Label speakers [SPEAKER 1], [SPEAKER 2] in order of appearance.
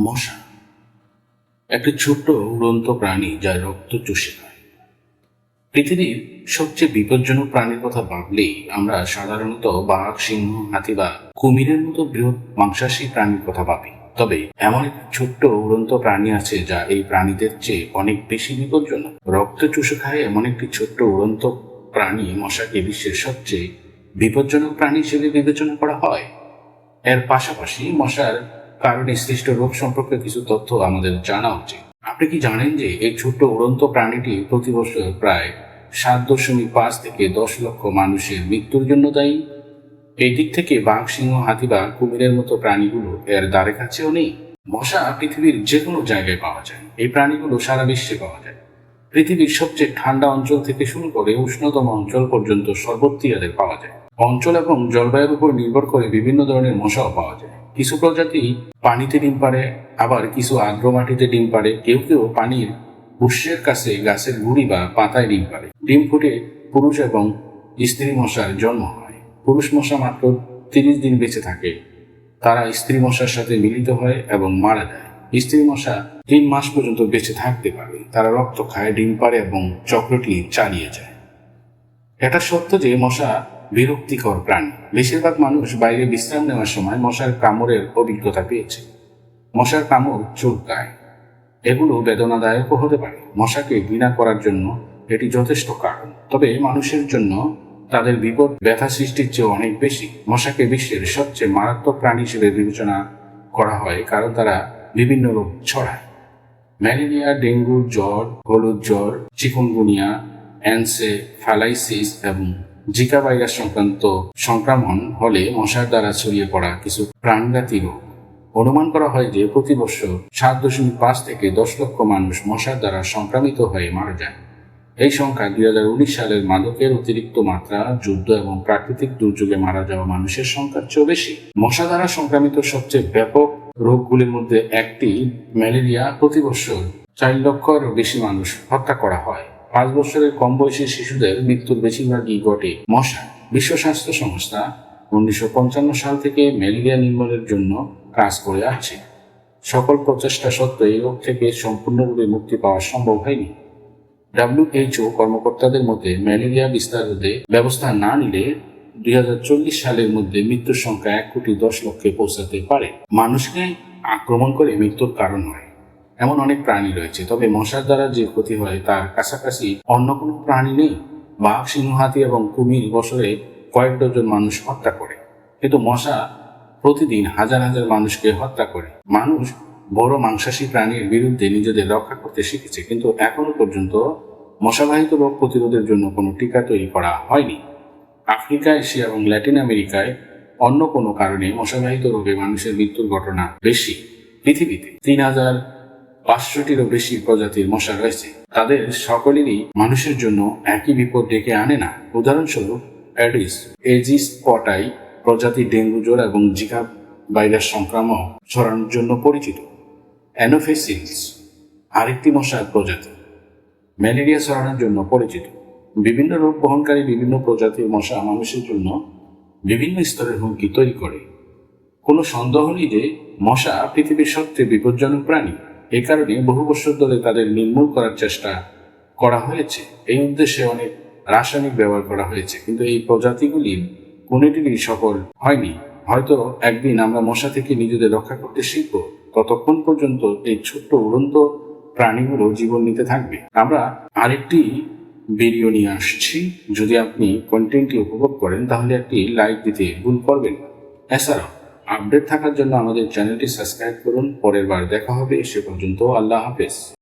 [SPEAKER 1] মশা। একটি ছোট্ট উড়ন্ত প্রাণী যা রক্ত চুষে খায়। পৃথিবীর সবচেয়ে বিপজ্জনক প্রাণীর কথা ভাবলেই আমরা সাধারণত বাঘ, সিংহ, হাতি বা কুমিরের মতো বৃহৎ মাংসাশী প্রাণীর কথা ভাবি। তবে এমন একটি ছোট্ট উড়ন্ত প্রাণী আছে যা এই প্রাণীদের চেয়ে অনেক বেশি বিপজ্জনক। রক্ত চুষে খায় এমন একটি ছোট্ট উড়ন্ত প্রাণী মশাকে বিশ্বের সবচেয়ে বিপজ্জনক প্রাণী হিসেবে বিবেচনা করা হয়। এর পাশাপাশি মশার কারণে সৃষ্ট রোগ সম্পর্কে কিছু তথ্য আমাদের জানা উচিত। আপনি কি জানেন যে এই ছোট্ট উড়ন্ত প্রাণীটি প্রতি বছর প্রায় সাত দশমিক পাঁচ থেকে দশ লক্ষ মানুষের মৃত্যুর জন্য দায়ী? এই দিক থেকে বাঘ, সিংহ, হাতি বা কুমিরের মতো প্রাণীগুলো এর দ্বারে কাছেও নেই। মশা পৃথিবীর যে কোনো জায়গায় পাওয়া যায়। এই প্রাণীগুলো সারা বিশ্বে পাওয়া যায়। পৃথিবীর সবচেয়ে ঠান্ডা অঞ্চল থেকে শুরু করে উষ্ণতম অঞ্চল পর্যন্ত সর্বত্রই এদের পাওয়া যায়। অঞ্চল এবং জলবায়ুর উপর নির্ভর করে বিভিন্ন ধরনের মশাও পাওয়া যায়। কিছু প্রজাতি পানিতে ডিম পারে আবার কিছু আর্দ্র মাটিতে ডিম পাড়ে। কেউ কেউ পানির উৎসের কাছে গাছের গুড়ি বা পাতায় ডিম পাড়ে। ডিম ফুটে পুরুষ এবং স্ত্রী মশার জন্ম হয়। পুরুষ মশা মাত্র তিরিশ দিন বেঁচে থাকে। তারা স্ত্রী মশার সাথে মিলিত হয় এবং মারা যায়। স্ত্রী মশা তিন মাস পর্যন্ত বেঁচে থাকতে পারে। তারা রক্ত খায়, ডিম পারে এবং চক্রটি চালিয়ে যায়। এটা সত্য যে মশা বিরক্তিকর প্রাণী। বেশিরভাগ মানুষ বাইরে বিশ্রাম নেওয়ার সময় মশার কামড়ের অভিজ্ঞতা পেয়েছে। মশার কামড় চুলকায়। এগুলো বেদনাদায়কও হতে পারে। মশাকে ঘৃণা করার জন্য এটি যথেষ্ট কারণ। তবে মানুষের জন্য তাদের বিপদ ব্যথা সৃষ্টির চেয়ে অনেক বেশি। মশাকে বিশ্বের সবচেয়ে মারাত্মক প্রাণী হিসেবে বিবেচনা করা হয় কারণ তারা বিভিন্ন রোগ ছড়ায়। ম্যালেরিয়া, ডেঙ্গু, জ্বর, হলুদ জ্বর, চিকুনগুনিয়া অ্যানসেফালাইসিস এবং জিকা ভাইরাস সংক্রান্ত সংক্রমণ হলে মশার দ্বারা ছড়িয়ে পড়া কিছু প্রাণঘাতী রোগ। অনুমান করা হয় যে প্রতি বছর সাত দশমিক পাঁচ থেকে দশ লক্ষ মানুষ মশার দ্বারা সংক্রামিত হয়ে মারা যায়। এই সংখ্যা দুই হাজার উনিশ সালের মাদকের অতিরিক্ত মাত্রা, যুদ্ধ এবং প্রাকৃতিক দুর্যোগে মারা যাওয়া মানুষের সংখ্যার চেয়েও বেশি। মশা দ্বারা সংক্রামিত সবচেয়ে ব্যাপক রোগগুলির মধ্যে একটি ম্যালেরিয়া প্রতি বছর চার লক্ষর বেশি মানুষ হত্যা করা হয়। পাঁচ বছরের কম বয়সী শিশুদের মৃত্যুর বেশিরভাগই ঘটে মশা। বিশ্ব স্বাস্থ্য সংস্থা উনিশশো পঞ্চান্ন সাল থেকে ম্যালেরিয়া নির্মূলের জন্য কাজ করে আসছে। সকল প্রচেষ্টা সত্ত্বেও এই রোগ থেকে সম্পূর্ণরূপে মুক্তি পাওয়া সম্ভব হয়নি। ডাব্লিউএইচও কর্মকর্তাদের মতে ম্যালেরিয়া বিস্তার রোধে ব্যবস্থা না নিলে দুই হাজার চল্লিশ সালের মধ্যে মৃত্যুর সংখ্যা এক কোটি দশ লক্ষে পৌঁছাতে পারে। মানুষকে আক্রমণ করে মৃত্যুর কারণ হয়। এমন অনেক প্রাণী রয়েছে। তবে মশার দ্বারা যে ক্ষতি হয়, তার কাছাকাছি অন্য কোনো প্রাণী নেই। বাঘ, সিংহ, হাতি এবং কুমির বছরে কয়েক ডজন মানুষ হত্যা করে। কিন্তু মশা প্রতিদিন হাজার হাজার মানুষকে হত্যা করে। মানুষ বড় মাংসাশী প্রাণীর বিরুদ্ধে নিজেদের রক্ষা করতে শিখেছে, কিন্তু এখনও পর্যন্ত মশাবাহিত রোগ প্রতিরোধের জন্য কোনো টিকা তৈরি করা হয়নি। আফ্রিকা, এশিয়া এবং ল্যাটিন আমেরিকায় অন্য কোনো কারণে মশাবাহিত রোগে মানুষের মৃত্যুর ঘটনা বেশি। পৃথিবীতে তিন হাজার পাঁচশোটিরও বেশি প্রজাতির মশা রয়েছে। তাদের সকলেরই মানুষের জন্য একই বিপদ ডেকে আনে না। উদাহরণস্বরূপ, অ্যাডিস, এজিস, পটাই প্রজাতি ডেঙ্গু জ্বর এবং জিকা ভাইরাস সংক্রামক ছড়ানোর জন্য পরিচিত। অ্যানোফেসিলস, আরেকটি মশার প্রজাতি। ম্যালেরিয়া ছড়ানোর জন্য পরিচিত। বিভিন্ন রোগ বহনকারী বিভিন্ন প্রজাতির মশা মানুষের জন্য বিভিন্ন স্তরের হুমকি তৈরি করে। কোনো সন্দেহ নেই যে মশা পৃথিবীর সবচেয়ে বিপজ্জনক প্রাণী। এই কারণে বহু বছর ধরে তাদের নির্মূল করার চেষ্টা করা হয়েছে। এই উদ্দেশ্যে অনেক রাসায়নিক ব্যবহার করা হয়েছে, কিন্তু এই প্রজাতিগুলির কোনোটিরই সফল হয়নি। হয়তো একদিন আমরা মশা থেকে নিজেদের রক্ষা করতে শিখব, ততক্ষণ পর্যন্ত এই ছোট্ট উড়ন্ত প্রাণীগুলো জীবন নিতে থাকবে। আমরা আরেকটি ভিডিও নিয়ে আসছি। যদি আপনি কন্টেন্টটি উপভোগ করেন, তাহলে একটি লাইক দিতে ভুল করবেন এছাড়াও আপডেট থাকার জন্য আমাদের চ্যানেলটি সাবস্ক্রাইব করুন। পরের বার দেখা হবে সে পর্যন্ত আল্লাহ হাফেজ।